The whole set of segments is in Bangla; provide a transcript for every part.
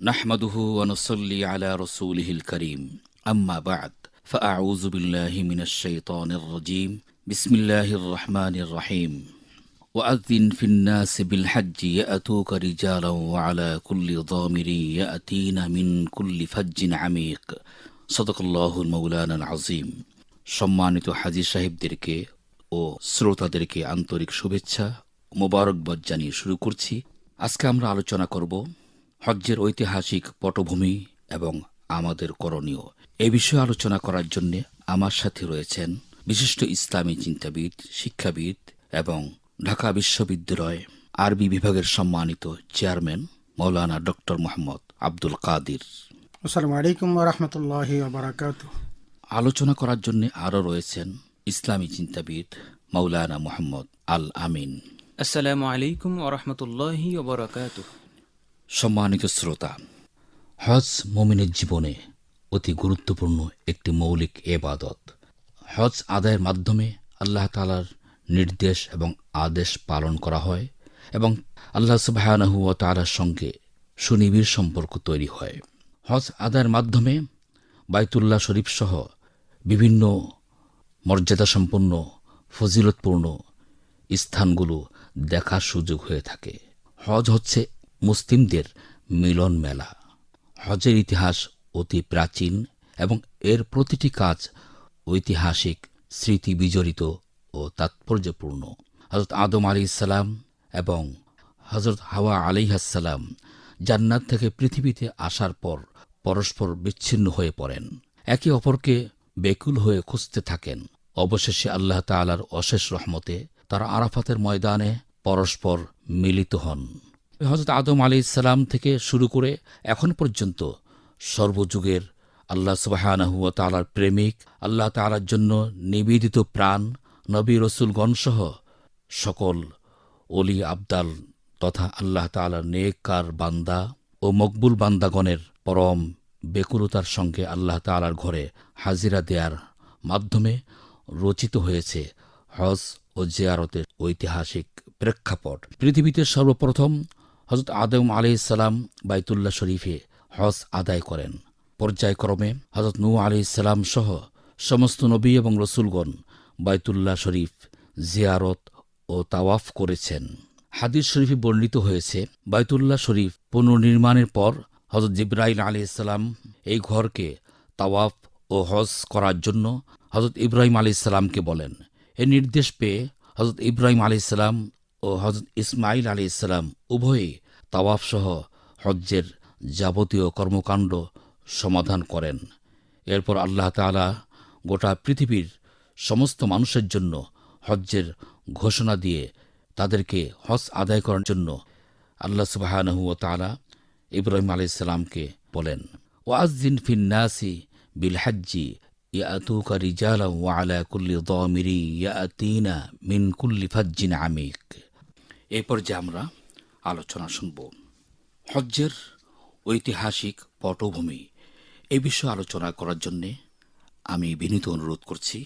نحمده ونصلي على رسوله الكريم أما بعد فأعوذ بالله من الشيطان الرجيم بسم الله الرحمن الرحيم وأذن في الناس بالحج يأتوك رجالا وعلى كل ضامر يأتين من كل فج عميق صدق الله المولانا العظيم সম্মানিত হাজি সাহেবদেরকে ও শ্রোতাদেরকে আন্তরিক শুভেচ্ছা ও মোবারকবাদ জানিয়ে শুরু করছি আজকে আমরা আলোচনা করব হজ্জের ঐতিহাসিক পটভূমি এবং আমাদের করণীয়। এ বিষয়ে আলোচনা করার জন্য আমার সাথে রয়েছেন বিশিষ্ট ইসলামী চিন্তাবিদ শিক্ষাবিদ এবং ঢাকা বিশ্ববিদ্যালয় আরবি বিভাগের সম্মানিত চেয়ারম্যান মৌলানা ডক্টর মোহাম্মদ আব্দুল কাদির। আসসালামু আলাইকুম রহমতুল্লাহ বারাকাত আলোচনা করার জন্য আরও রয়েছেন ইসলামী চিন্তাবিদ মৌলানা মোহাম্মদ আল আমিন। আসসালামু আলাইকুম ওরহমতুল্লাহি সম্মানিত শ্রোতা, হজ মোমিনের জীবনে অতি গুরুত্বপূর্ণ একটি মৌলিক এবাদত। হজ আদায়ের মাধ্যমে আল্লাহ তালার নির্দেশ এবং আদেশ পালন করা হয় এবং আল্লাহ সুবাহানহু ও তালার সঙ্গে সুনিবিড় সম্পর্ক তৈরি হয়। হজ আদায়ের মাধ্যমে বাইতুল্লাহ শরীফ সহ বিভিন্ন মর্যাদাসম্পন্ন, ফজিলতপূর্ণ স্থানগুলো দেখার সুযোগ হয়ে থাকে। হজ হচ্ছে মুসলিমদের মিলন মেলা। হজের ইতিহাস অতি প্রাচীন এবং এর প্রতিটি কাজ ঐতিহাসিক, স্মৃতি বিজড়িত ও তাৎপর্যপূর্ণ। হজরত আদম আলী ইসালাম এবং হজরত হাওয়া আলিহাসাল্লাম জান্নাত থেকে পৃথিবীতে আসার পর পরস্পর বিচ্ছিন্ন হয়ে পড়েন। একে অপরকে বেকুল হয়ে খুঁজতে থাকেন। অবশেষে আল্লাহ তালার অশেষ রহমতে তারা আরাফাতের ময়দানে পরস্পর মিলিত হন। হজরত আদম আলী ইসালাম থেকে শুরু করে এখন পর্যন্ত সর্বযুগের আল্লাহ সুবাহানহুয়া তালার প্রেমিক, আল্লাহ তালার জন্য নিবেদিত প্রাণ, নবী রসুলগণসহ সকল অলি আবদাল তথা আল্লাহ তালার নেককার বান্দা ও মকবুল বান্দাগণের পরম বেকুলতার সঙ্গে আল্লাহ তালার ঘরে হাজিরা দেয়ার মাধ্যমে রচিত হয়েছে হজ ও জিয়ারতের ঐতিহাসিক প্রেক্ষাপট। পৃথিবীতে সর্বপ্রথম হজরত আদম আলাইসাল্লাম বাইতুল্লাহ শরীফে হজ আদায় করেন। পর্যায়ক্রমে হজরত নূ আলাইসাল্লাম সহ সমস্ত নবী এবং রসুলগণ বাইতুল্লাহ শরীফ জিয়ারত ও তাওয়াফ করেছেন। হাদিস শরীফে বর্ণিত হয়েছে, বাইতুল্লাহ শরীফ পুনর্নির্মাণের পর হজরত জিব্রাইল আলী ইসলাম এই ঘরকে তাওয়াফ ও হজ করার জন্য হজরত ইব্রাহিম আলী ইসলামকে বলেন। এ নির্দেশ পেয়ে হজরত ইব্রাহিম আলী ইসলাম ও হজরত ইসমাইল আলী ইসলাম উভয়ই তাওয়াফ সহ হজ্জের যাবতীয় কর্মকাণ্ড সমাধান করেন। এরপর আল্লাহ তালা গোটা পৃথিবীর সমস্ত মানুষের জন্য হজ্জের ঘোষণা দিয়ে তাদেরকে হজ আদায় করার জন্য আল্লাহ সুবাহানহু ও তালা ইব্রাহিম আলি ইসলামকে বলেন ওয়াজদিন ফিন্নাসি বিল হাজ্জি ইয়াতুকা রিজালা ওয়ালা কুল্লি দামিরি ইয়াতিনা মিন কুল্লি ফাজ্জিন আমিক। এই পর্যায়ে আমরা আলোচনা শুনব। হজ্জের ঐতিহাসিক পটভূমি এ বিষয়ে আলোচনা করার জন্যে আমি বিনীত অনুরোধ করছি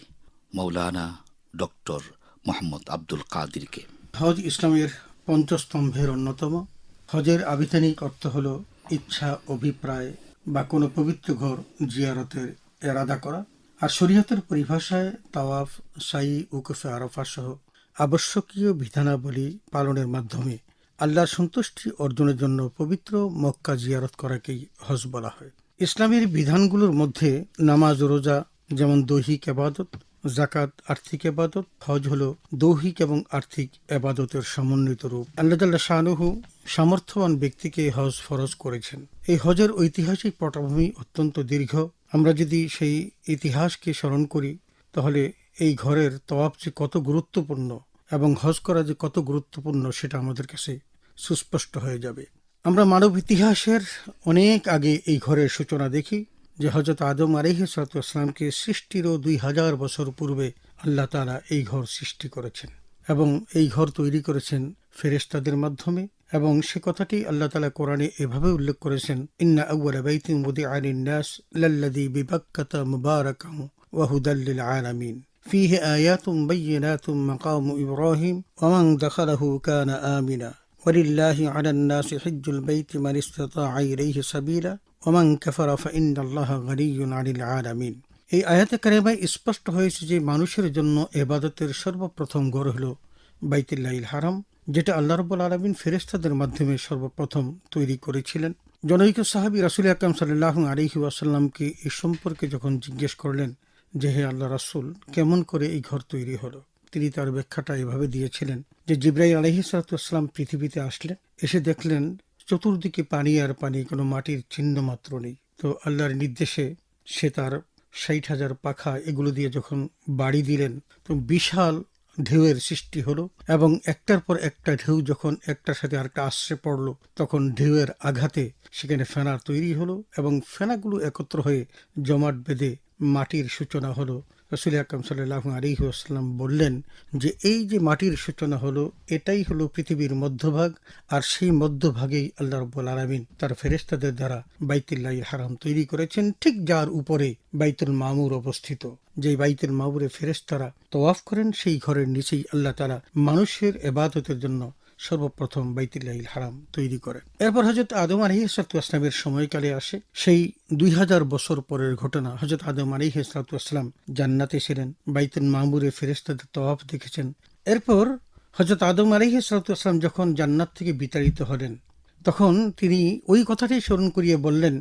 মৌলানা ডক্টর মোহাম্মদ আব্দুল কাদিরকে। হজ ইসলামের পঞ্চস্তম্ভের অন্যতম। হজের আবিধানিক অর্থ হল ইচ্ছা, অভিপ্রায় বা কোনো পবিত্র ঘর জিয়ারতের এরাদা করা। আর শরীয়তের পরিভাষায় তাওয়াফ, সাই, উকফে আরফা সহ আবশ্যকীয় বিধানাবলী পালনের মাধ্যমে আল্লাহর সন্তুষ্টি অর্জনের জন্য পবিত্র মক্কা জিয়ারত করাকেই হজ বলা হয়। ইসলামের বিধানগুলোর মধ্যে নামাজ রোজা, যেমন দৈহিক আবাদত জাকাত আর্থিক এবাদত হজ হল দৈহিক এবং আর্থিক এবাদতের সমন্বিত রূপ। আল্লাহ শাহনুহু সামর্থ্যবান ব্যক্তিকে হজ ফরজ করেছেন। এই হজের ঐতিহাসিক পটভূমি অত্যন্ত দীর্ঘ। আমরা যদি সেই ইতিহাসকে স্মরণ করি, তাহলে এই ঘরের তওয়াব যে কত গুরুত্বপূর্ণ এবং হজ করা যে কত গুরুত্বপূর্ণ সেটা আমাদের কাছে সুস্পষ্ট হয়ে যাবে। আমরা মানব ইতিহাসের অনেক আগে এই ঘরের সূচনা দেখি যে হজরত আদম আলিহাসালামকে সৃষ্টিরও দুই হাজার বছর পূর্বে আল্লাহ তালা এই ঘর সৃষ্টি করেছেন এবং এই ঘর তৈরি করেছেন ফেরেস্তাদের মাধ্যমে এবং সে কথাটি আল্লাহ তালা কোরআনে এভাবে উল্লেখ করেছেন, ইন্না আউ্বাল বাইতিন মুদি আলিন নাস লাল্লাদি বিবাক্কাতা মুবারাকাম ওয়াহুদাল্লিল আলামিন। فيه آيات بينات مقام إبراهيم ومن دخله كان آمنا ولله على الناس حج البيت من استطاع إليه سبيلا ومن كفر فإن الله غني عن العالمين এই আয়াতে কারিমায় স্পষ্ট হয়েছে যে মানুষের জন্য এবাদতের সর্বপ্রথম গড় হল বাইতুল্লাহিল হারাম যেটা আল্লাহ রব্বুল আলমিন ফেরেস্তাদের মাধ্যমে সর্বপ্রথম তৈরি করেছিলেন জনৈক সাহাবি রাসুল আকরাম সাল্লাহ আলহি ওয়াসাল্লামকে এই সম্পর্কে যখন জিজ্ঞেস করলেন যে হে আল্লাহ রাসুল, কেমন করে এই ঘর তৈরি হলো? তিনি তার ব্যাখ্যাটা এভাবে দিয়েছিলেন যে জিব্রাইল আলহি সালাতাম পৃথিবীতে আসলেন, এসে দেখলেন চতুর্দিকে পানি আর পানি, কোনো মাটির চিহ্ন মাত্র নেই। তো আল্লাহর নির্দেশে সে তার ষাট হাজার পাখা এগুলো দিয়ে যখন বাড়ি দিলেন, তো বিশাল ঢেউয়ের সৃষ্টি হলো এবং একটার পর একটা ঢেউ যখন একটার সাথে আরেকটা আশ্রে পড়ল, তখন ঢেউয়ের আঘাতে সেখানে ফেনা তৈরি হলো এবং ফেনাগুলো একত্র হয়ে জমাট বেঁধে মাটির সূচনা হলো, রসুল আকরম সাল্লাহ আলিহাস্লাম বললেন যে এই যে মাটির সূচনা হলো, এটাই হলো পৃথিবীর মধ্যভাগ আর সেই মধ্যভাগেই আল্লাহ রব্বুল আলমিন তার ফেরেস্তাদের দ্বারা বাইতুল্লাহ হারাম তৈরি করেছেন, ঠিক যার উপরে বাইতুল মামুর অবস্থিত। যে বাইতুল মামুরে ফেরেস্তারা তওয়াফ করেন, সেই ঘরের নিচেই আল্লাহ তারা মানুষের এবাদতের জন্য সর্বপ্রথম বাইতুল্লাহিল হারাম তৈরি করেন এরপর হজরত আদম আলহি আসলামের সময়কালে আসে, সেই দুই হাজার বছর পরের ঘটনা। হজরত আদম আলহি আসলাম জান্নাতে ছিলেন, বাইতুল মামুরে ফেরেস্তাদের তওয়াফ দেখেছেন। এরপর হজরত আদম আলহি আসলাম যখন জান্নাত থেকে বিতাড়িত হলেন, তখন তিনি ওই কথাটাই স্মরণ করিয়ে বললেন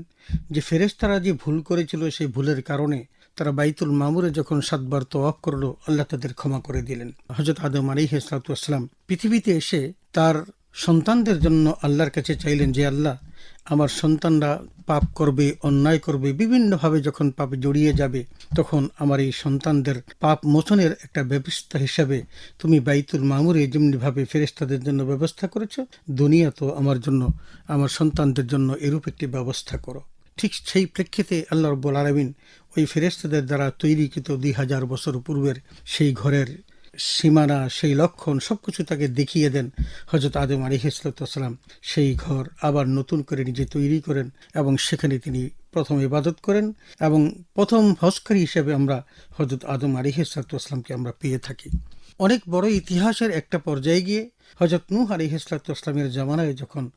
যে ফেরেস্তারা যে ভুল করেছিল সেই ভুলের কারণে তারা বাইতুল মামুরে যখন সাতবার তোয়াফ করল, আল্লাহ তাদের ক্ষমা করে দিলেন। হজরত আদম আলিহ সালাতাম পৃথিবীতে এসে তার সন্তানদের জন্য আল্লাহর কাছে চাইলেন যে, আল্লাহ, আমার সন্তানরা পাপ করবে, অন্যায় করবে, বিভিন্নভাবে যখন পাপে জড়িয়ে যাবে, তখন আমার এই সন্তানদের পাপ মোচনের একটা ব্যবস্থা হিসাবে তুমি বাইতুল মামুরে যেমনিভাবে ফেরেস্তাদের জন্য ব্যবস্থা করেছ দুনিয়া তো আমার জন্য, আমার সন্তানদের জন্য এরূপ একটি ব্যবস্থা করো। ঠিক সেই প্রেক্ষিতে আল্লাহ রব্বুল আলমিন ওই ফেরেস্তাদের দ্বারা তৈরিকৃত দুই হাজার বছর পূর্বের সেই ঘরের সীমানা, সেই লক্ষণ সবকিছু তাকে দেখিয়ে দেন হজরত আদম আলিহাস্লাম সেই ঘর আবার নতুন করে নিজে তৈরি করেন এবং সেখানে তিনি প্রথম ইবাদত করেন এবং প্রথম হজকারী হিসেবে আমরা হজরত আদম আলী আলিহাস্লামকে আমরা পেয়ে থাকি। অনেক বড় ইতিহাসের একটা পর্যায়ে গিয়ে হজরত নূহ আলিহাস্লামের জামানায় যখন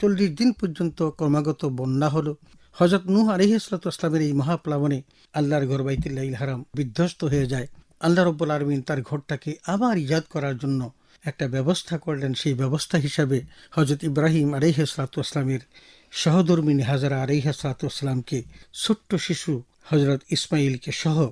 চল্লিশ দিন পর্যন্ত ক্রমাগত বন্যা হলো হজরত নূহ আলিহাস্লামের এই মহাপ্লাবনে আল্লাহর ঘর বাইতুল্লাহ হারাম বিধ্বস্ত হয়ে যায়। আল্লাহ রব্বুল আলমিন তার ঘরটাকে আবার ইয়াদ করার জন্য একটা ব্যবস্থা করলেন। সেই ব্যবস্থা হিসাবে হজরত ইব্রাহিম আলিহাস্লাতামের সহধর্মিনী হাজারা আলিহাস্লাতামকে ছোট্ট শিশু হজরত ইসমাইলকে সহ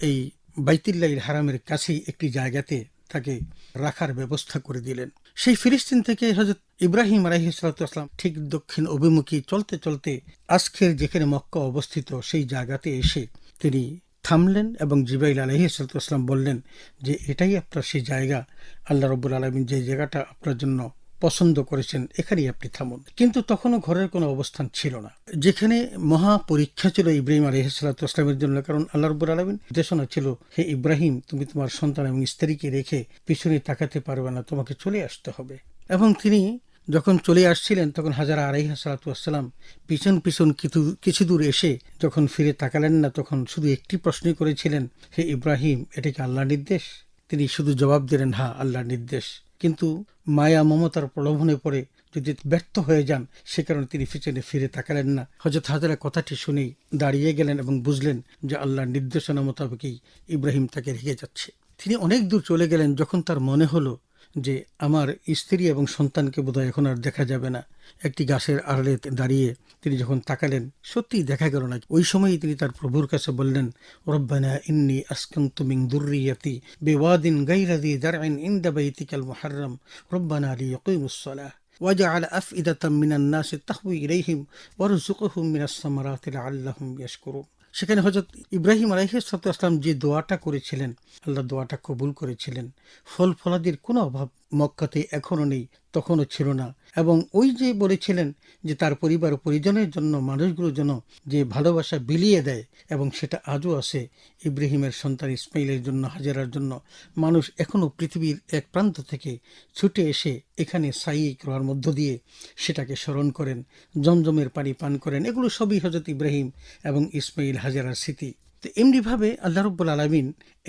এই বাইতুল্লাহ হারামের কাছেই একটি জায়গাতে তাকে রাখার ব্যবস্থা করে দিলেন। সেই ফিলিস্তিন থেকে হজরত ইব্রাহিম আলাহিসাল্লাম ঠিক দক্ষিণ অভিমুখী চলতে চলতে আজকের যেখানে মক্কা অবস্থিত সেই জায়গাতে এসে তিনি থামলেন এবং জিবাইল আলহিসাল্লাম বললেন যে, এটাই আপনার সেই জায়গা। আল্লাহ রব্বুল আলমিন যে জায়গাটা আপনার জন্য পছন্দ করেছেন, এখানেই আপনি থামুন। কিন্তু তখনও ঘরের কোনো অবস্থান ছিল না। যেখানে মহা পরীক্ষা ছিল ইব্রাহিম আলহিসাল্লামের জন্য, কারণ আল্লাহ রব্বুল আলমিন নির্দেশনা ছিল, হে ইব্রাহিম, তুমি তোমার সন্তান এবং স্ত্রীকে রেখে পিছনে তাকাতে পারবে না, তোমাকে চলে আসতে হবে। এবং তিনি যখন চলে আসছিলেন, তখন হাজারা আড়াইহা সালাতাম পিছন পিছন কিছু কিছু দূর এসে যখন ফিরে তাকালেন না, তখন শুধু একটি প্রশ্নই করেছিলেন, হে ইব্রাহিম, এটা কি আল্লাহ নির্দেশ? তিনি শুধু জবাব দিলেন হা আল্লাহর নির্দেশ। কিন্তু মায়া, মমতার প্রলোভনে পড়ে যদি ব্যর্থ হয়ে যান, সে কারণে তিনি পিছনে ফিরে তাকালেন না। হজরত হাজারা কথাটি শুনেই দাঁড়িয়ে গেলেন এবং বুঝলেন যে আল্লাহর নির্দেশনা মোতাবেকই ইব্রাহিম তাকে রেখে যাচ্ছে। তিনি অনেক দূর চলে গেলেন, যখন তার মনে হলো যে আমার স্ত্রী এবং সন্তানকে বোধহয় এখন আর দেখা যাবে না একটি গাছের আড়ালে দাঁড়িয়ে তিনি যখন তাকালেন সত্যিই দেখা গেল না ওই সময়ই তিনি তার প্রভুর কাছে বললেন রব্বানা ইন্নি আসকান্ত মিং দুর্রিয়াতি বেওয়াদিন গাইরাদি দারআইন ইনদা বাইতিকাল মুহাররম রব্বানা লিয়াকিমুস সালাহ واجعل أفئدة من الناس تهوي إليهم وارزقهم من الثمرات لعلهم يشكرون সেখানে হজরত ইব্রাহিম আলহিসাম যে দোয়াটা করেছিলেন, আল্লাহ দোয়াটা কবুল করেছিলেন। ফল ফলাদির কোনো অভাব মক্কাতে এখনও নেই, তখনও ছিল না। এবং ওই যে বলেছিলেন যে তার পরিবার পরিজনের জন্য, মানুষগুলোর জন্য যে ভালোবাসা বিলিয়ে দেয় এবং সেটা আজও আছে ইব্রাহিমের সন্তান ইসমাইলের জন্য, হাজারার জন্য, মানুষ এখনও পৃথিবীর এক প্রান্ত থেকে ছুটে এসে এখানে সাই করার মধ্য দিয়ে সেটাকে স্মরণ করেন, জমজমের পানি পান করেন। এগুলো সবই হজরত ইব্রাহিম এবং ইসমাইল, হাজারার স্মৃতি। তো এমনিভাবে আল্লাহ রব্বুল আলমিন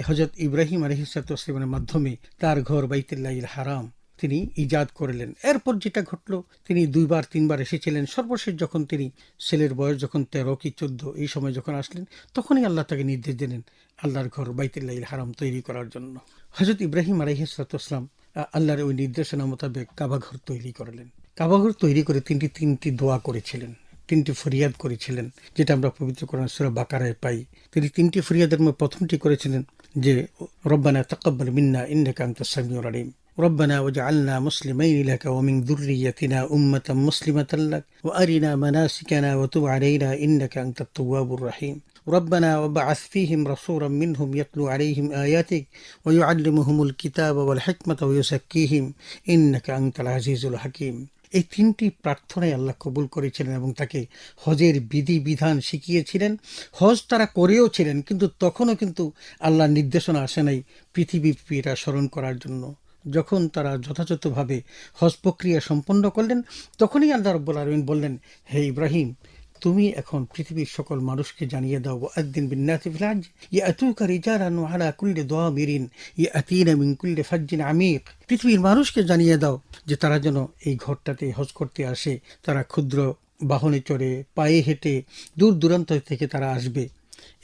হজরত ইব্রাহিম আলহিসামের মাধ্যমে তার ঘর বাইতুল্লাহ হারাম তিনি ইজাদ করলেন। এরপর যেটা ঘটলো, তিনি দুইবার, তিনবার এসেছিলেন। সর্বশেষ যখন তিনি ছেলের বয়স যখন তেরো কি চোদ্দ এই সময় যখন আসলেন, তখনই আল্লাহ তাকে নির্দেশ দিলেন আল্লাহর ঘর বাইতুল্লাহ হারাম তৈরি করার জন্য। হজরত ইব্রাহিম আলহিসাম আল্লাহর ওই নির্দেশনা মোতাবেক কাবাঘর তৈরি করলেন। কাবাঘর তৈরি করে তিনটি তিনটি দোয়া করেছিলেন। তিনটি ফরিয়াদ করেছিলেন যেটা আমরা পবিত্র কোরআন সুরা বাকারায় পাই তিনি তিনটি ফরিয়াদের মধ্যে প্রথমটি করেছিলেন যে রব্বানা তাকাব্বাল মিন্না ইন্নাকা আনতাস সামিউল আলিম ربنا وجعلنا مسلمين لك ومن ذريتنا أمة مسلمة لك وأرنا مناسكنا وتب علينا إنك أنت التواب الرحيم ربنا وبعث فيهم رسولا منهم يتلو عليهم آياتك ويعلمهم الكتاب والحكمة ويزكيهم إنك أنت العزيز الحكيم এই তিনটি প্রার্থনায় আল্লাহ কবুল করেছিলেন এবং তাকে হজের বিধি বিধান শিখিয়েছিলেন। হজ তারা করেও ছিলেন, কিন্তু তখনও কিন্তু আল্লাহর নির্দেশনা আসে নাই পৃথিবী পীরা স্মরণ করার জন্য। যখন তারা যথাযথভাবে হজ প্রক্রিয়া সম্পন্ন করলেন, তখনই আল্লাহ রব্বুল আলমিন বললেন, হে ইব্রাহিম তুমি এখন পৃথিবীর সকল মানুষকে জানিয়ে দাও ইয়ে আতুকা রিজারান আলা কুল্লে দোয়া মিরিন ইয়ে আতিনা মিন কুল্লে ফাজ্জিন আমিক। পৃথিবীর মানুষকে জানিয়ে দাও যে তারা যেন এই ঘরটাতে হজ করতে আসে। তারা ক্ষুদ্র বাহনে চড়ে, পায়ে হেঁটে, দূর দূরান্ত থেকে তারা আসবে।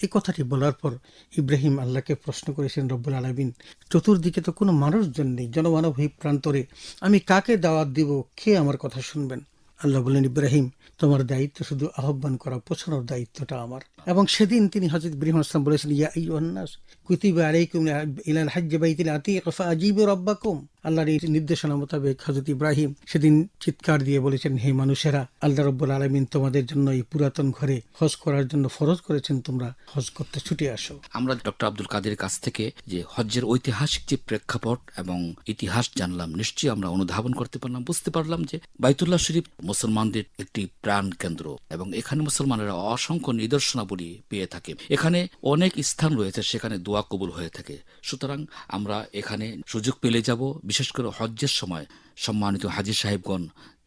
এই কথাটি বলার পর ইব্রাহিম আল্লাহকে প্রশ্ন করেছেন, রব্বুল আলমিন, চতুর্দিকে তো কোনো মানুষজন নেই, জনমানব এই প্রান্তরে। আমি কাকে দাওয়াত দিব? কে আমার কথা শুনবেন? আল্লাহ বললেন ইব্রাহিম তোমার দায়িত্ব শুধু আহ্বান করা পৌঁছানোর দায়িত্বটা আমার। এবং সেদিন তিনি হজরত ইব্রাহিম আসলাম বলেছেন, ইয়া অন্যাস কুতিবা আলাইকুম ইলাল হাজ্জ বাইতিল আতিক ফাজিবু রাব্বাকুম। আল্লাহর এই নির্দেশনা মোতাবেক হজরত ইব্রাহিম সেদিন চিৎকার দিয়ে বলেছেন, হে মানুষেরা, আল্লাহ রব্বুল আলমিন তোমাদের জন্য এই পুরাতন ঘরে হজ করার জন্য ফরজ করেছেন, তোমরা হজ করতে ছুটে আসো। আমরা ডক্টর আব্দুল কাদের কাছ থেকে যে হজ্জের ঐতিহাসিক যে প্রেক্ষাপট এবং ইতিহাস জানলাম, নিশ্চয়ই আমরা অনুধাবন করতে পারলাম, বুঝতে পারলাম যে বাইতুল্লাহ শরীফ মুসলমানদের একটি প্রাণ কেন্দ্র এবং এখানে মুসলমানেরা অসংখ্য নিদর্শনাবলী পেয়ে থাকে। এখানে অনেক স্থান রয়েছে সেখানে দোয়া কবুল হয়ে থাকে। সুতরাং আমরা এখানে সুযোগ পেলে যাব, বিশেষ করে হজ্জের সময়। সম্মানিত হাজি সাহেবগণ,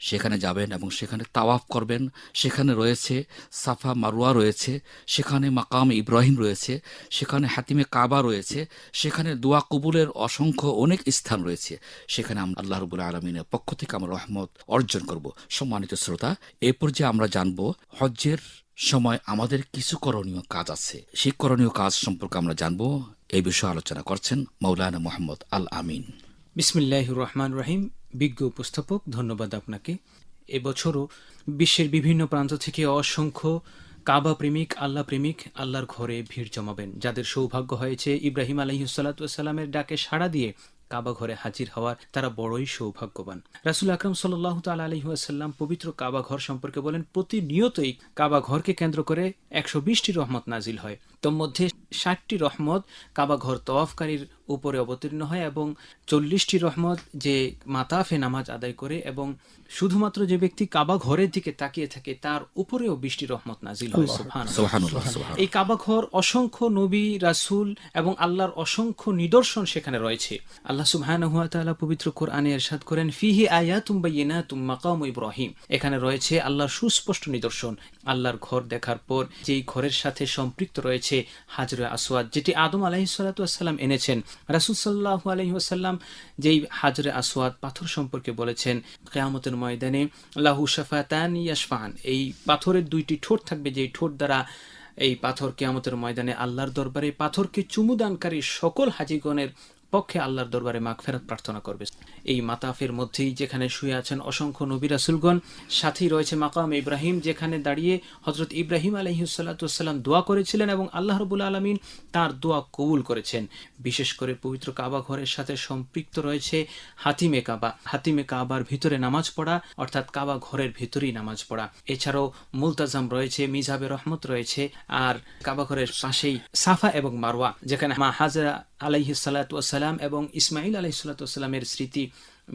সেখানে যাবেন এবং সেখানে তাওয়াফ করবেন। সেখানে রয়েছে সাফা মারুয়া রয়েছে, সেখানে মাকাম ইব্রাহিম রয়েছে, সেখানে হাতিমে কাবা রয়েছে, সেখানে দোয়া কবুলের অসংখ্য অনেক স্থান রয়েছে। সেখানে আমরা আল্লাহ রবুল আলমিনের পক্ষ থেকে আমরা রহমত অর্জন করব। সম্মানিত শ্রোতা, এ পর্যায়ে আমরা জানব হজ্জের সময় আমাদের কিছু করণীয় কাজ আছে। সেই করণীয় কাজ সম্পর্কে আমরা জানব। এই বিষয়ে আলোচনা করছেন মৌলানা মোহাম্মদ আল আমিন। বিসমিল্লাহ রহমান রহিম। বিজ্ঞ উপস্থাপক, ধন্যবাদ আপনাকে। এবছরও বিশ্বের বিভিন্ন প্রান্ত থেকে অসংখ্য কাবা প্রেমিক, আল্লাহ প্রেমিক আল্লাহর ঘরে ভিড় জমাবেন, যাদের সৌভাগ্য হয়েছে ইব্রাহিম আলহিসাল্লামের ডাকে সাড়া দিয়ে কাবা ঘরে হাজির হওয়ার তারা বড়ই সৌভাগ্যবান। রাসুল আকরম সাল্লাহ তাল আলহিহাসাল্লাম পবিত্র কাবা ঘর সম্পর্কে বলেন, প্রতিনিয়তই কাবা ঘরকে কেন্দ্র করে একশো বিশটি রহমত নাজিল হয়। তোর মধ্যে ষাটটি রহমত কাবা ঘর তওয়াফকারীর উপরে অবতীর্ণ হয় এবং চল্লিশটি রহমত যে মাতাফে নামাজ আদায় করে এবং শুধুমাত্র যে ব্যক্তি কাবা ঘরের দিকে তাকিয়ে থাকে তার উপরেও বৃষ্টি রহমত নাজিল হয়। সোহান এই কাবা ঘর অসংখ্য নবী রাসূল এবং আল্লাহর অসংখ্য নিদর্শন সেখানে রয়েছে। আল্লাহ সুবহানাহু ওয়া তাআলা পবিত্র কোরআনে ইরশাদ করেন ফিহি আয়াতুম বায়িনাতুম মাকাম ইব্রাহিম। এখানে রয়েছে আল্লাহর সুস্পষ্ট নিদর্শন। আল্লাহর ঘর দেখার পর যেই ঘরের সাথে সম্পৃক্ত রয়েছে হাজরে আসওয়াদ, যেটি আদম আলাইহিসসালাম এনেছেন। রাসুল সাল্লাহ আলাইহি ওয়াসাল্লাম যেই হাজরে আসওয়াদ পাথর সম্পর্কে বলেছেন, কেয়ামতের ময়দানে লাহু শাফাতান ইয়াসফান এই পাথরের দুইটি ঠোঁট থাকবে, যেই ঠোঁট দ্বারা এই পাথর কেয়ামতের ময়দানে আল্লাহর দরবারে পাথরকে চুমুদানকারী সকল হাজিগণের পক্ষে আল্লাহর দরবারে মাগফেরাত প্রার্থনা করবে। এই মাতাফের মধ্যেই যেখানে শুয়ে আছেন অসংখ্য নবী রাসুলগণ, সাথেই রয়েছে মাকাম ইব্রাহিম, যেখানে দাঁড়িয়ে হজরত ইব্রাহিম আলহিসাল্লাম দোয়া করেছিলেন এবং আল্লাহ রবুল আলমিন তার দোয়া কবুল করেছেন। বিশেষ করে পবিত্র কাবা ঘরের সাথে সম্পৃক্ত রয়েছে হাতিমে কাবা। হাতিমে কাবার ভিতরে নামাজ পড়া, অর্থাৎ কাবা ঘরের ভিতরেই নামাজ পড়া। এছাড়াও মুলতাজাম রয়েছে, মিজাবে রহমত রয়েছে, আর কাবা ঘরের পাশেই সাফা এবং মারওয়া, যেখানে মা হাজরা আলাইহি সালাম এবং ইসমাইল আলাইহি সালামের স্মৃতি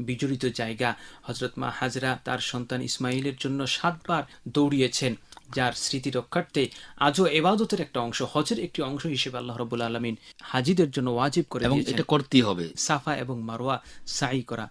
বিজড়িত জায়গা। হজরত মা হাজরা তার সন্তান ইসমাইলের জন্য সাতবার দৌড়িয়েছেন যার স্মৃতি রক্ষার্থে আজও এবাদতের একটা অংশ হজের একটি অংশ হিসেবে আল্লাহ রবুল আলমিন হাজিদের জন্য ওয়াজিব করে এবং এটা করতেই হবে। সাফা এবং মারোয়া সাই করা।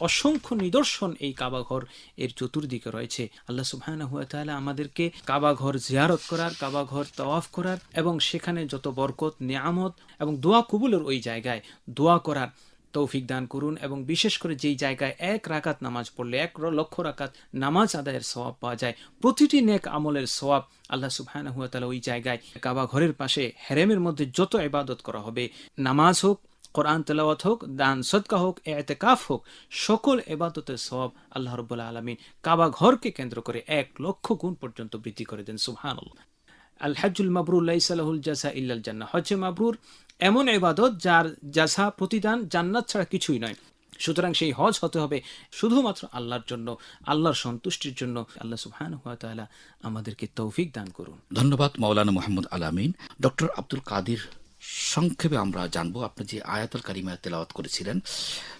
অসংখ্য নিদর্শন এই কাবাঘর এর চতুর্দিকে রয়েছে। আল্লাহ সুবহানাহু ওয়া তাআলা আমাদেরকে কাবাঘর জিয়ারত করার, কাবাঘর তওয়াফ করার এবং সেখানে যত বরকত, নিয়ামত এবং দোয়া কবুলের ওই জায়গায় দোয়া করার তৌফিক দান করুন এবং বিশেষ করে যেই জায়গায় এক রাকাত নামাজ পড়লে, এক লক্ষ রাকাত নামাজ আদায়ের সওয়াব পাওয়া যায়, প্রতিটি নেক আমলের সওয়াব আল্লাহ সুবহানাহু ওয়া তাআলা ওই জায়গায় কাবা ঘরের পাশে হেরেমের মধ্যে যত ইবাদত করা হবে, নামাজ হোক কোরআন তেলাওয়াত হোক, দান সদকা হোক, এতেকাফ হোক, সকল এবাদতের সব আল্লাহ রব্বুল্লাহ আলমিন কাবা ঘরকে কেন্দ্র করে এক লক্ষ গুণ পর্যন্ত বৃদ্ধি করে দেন, সুবহানাল্লাহ। আল হাজুল মাবরুর লাইসালাহুল জাসা ইল্লাল জান্নাহ। হজ্জে মাবরুর এমন এবাদত যার জাসা প্রতিদান জান্নাত ছাড়া কিছুই নয়। সুতরাং সেই হজ হতে হবে শুধুমাত্র আল্লাহর জন্য, আল্লাহর সন্তুষ্টির জন্য। আল্লাহ ওয়া আমাদেরকে তৌফিক দান করুন। ধন্যবাদ মাওলানা মোহাম্মদ আলামিন ডক্টর আব্দুল কাদির সংক্ষেপে আমরা জানব আপনি যে আয়াতুল কারিমা তেলাওয়াত করেছিলেন,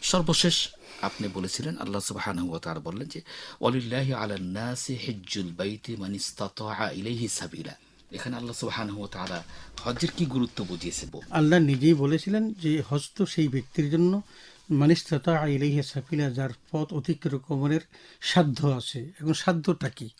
সর্বশেষ আপনি বলেছিলেন, আল্লাহ সুবহানাহু ওয়া তাআলা বললেন যে, ওয়ালিল্লাহি আলান নাসি হিজ্জুল বাইতি মান ইসতাতাআ ইলাইহি সাবিলা। এখানে আল্লাহ সুবহানাহু ওয়া তাআলা হজ্জের কি গুরুত্ব বুঝিয়েছে আল্লাহ নিজেই বলেছিলেন যে হজ তো সেই ব্যক্তির জন্য মানিস্ততা ইলাইহি সাফিলা, যার পথ অতিক্রমণের সাধ্য আছে। এবং সাধ্যটা কি?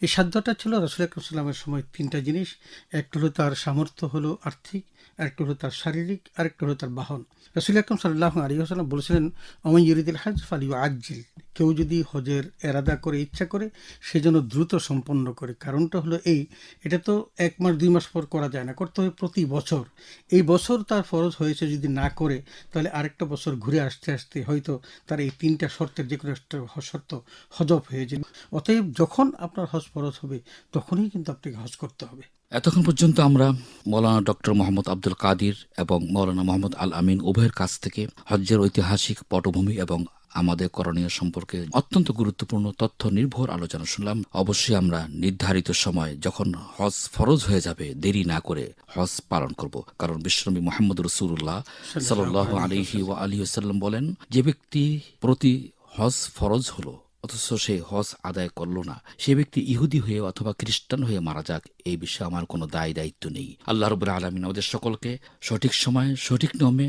এই সাধ্যটা ছিল রসুল আকরমসাল্লামের সময় তিনটা জিনিস। একটা হলো তার সামর্থ্য হলো আর্থিক, আরেকটা হলো তার শারীরিক, আরেকটা হলো তার বাহন। রসুল আকরম সাল্লাহ আলী আসাল্লাম বলেছিলেন অমন হাজ ফালিউ আজিল কেউ যদি হজের এরাদা করে, ইচ্ছা করে, সে যেন দ্রুত সম্পন্ন করে। কারণটা হলো এই, এটা তো এক মাস, দুই মাস পর করা যায় না, করতে হবে প্রতি বছর। এই বছর তার ফরজ হয়েছে যদি না করে, তাহলে আরেকটা বছর ঘুরে আসতে আস্তে হয়তো তার এই তিনটা শর্তের যে কোনো একটা শর্ত হজব হয়ে যাবে। অতএব যখন আপনার হজ ফরজ হবে, তখনই কিন্তু আপনাকে হজ করতে হবে। এতক্ষণ পর্যন্ত আমরা মৌলানা ডক্টর মোহাম্মদ আব্দুল কাদির এবং মৌলানা মোহাম্মদ আল আমিন উভয়ের কাছ থেকে হজ্জের ঐতিহাসিক পটভূমি এবং আমাদের করণীয় সম্পর্কে অত্যন্ত গুরুত্বপূর্ণ তথ্য নির্ভর আলোচনা শুনলাম। অবশ্যই আমরা নির্ধারিত সময় যখন হজ ফরজ হয়ে যাবে দেরি না করে হজ পালন করব। কারণ বিশ্বনবী মোহাম্মদ রসুল্লাহ সাল্লাহ আলহি ও আলী সাল্লাম বলেন যে ব্যক্তি প্রতি হজ ফরজ হলো অথচ সে হজ আদায় করল না সে ব্যক্তি ইহুদি হয়ে অথবা খ্রিস্টান হয়ে মারা যাক এই বিষয়ে আমার কোনো দায় দায়িত্ব নেই। আল্লাহ রবুল আলমিন আমাদের সকলকে সঠিক সময়ে সঠিক নিয়মে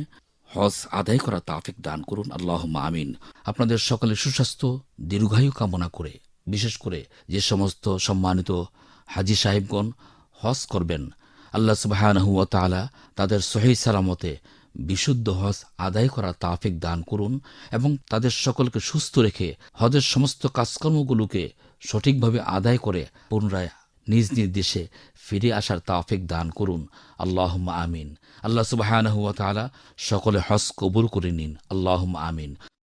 হজ আদায় করা তাফিক দান করুন আল্লাহ আমিন। আপনাদের সকলের সুস্বাস্থ্য, দীর্ঘায়ু কামনা করে, বিশেষ করে যে সমস্ত সম্মানিত হাজি সাহেবগণ হজ করবেন, আল্লাহ সুবাহানহু তাদের সহি সালামতে বিশুদ্ধ হজ আদায় করা তাফিক দান করুন এবং তাদের সকলকে সুস্থ রেখে হজের সমস্ত কাজকর্মগুলোকে সঠিকভাবে আদায় করে পুনরায় নিজ নিজ দেশে ফিরে আসার তাফিক দান করুন। আল্লাহ আমিন। আল্লাহ সুবাহানহু তালা সকলে হস কবুল করে নিন। আল্লাহ আমিন।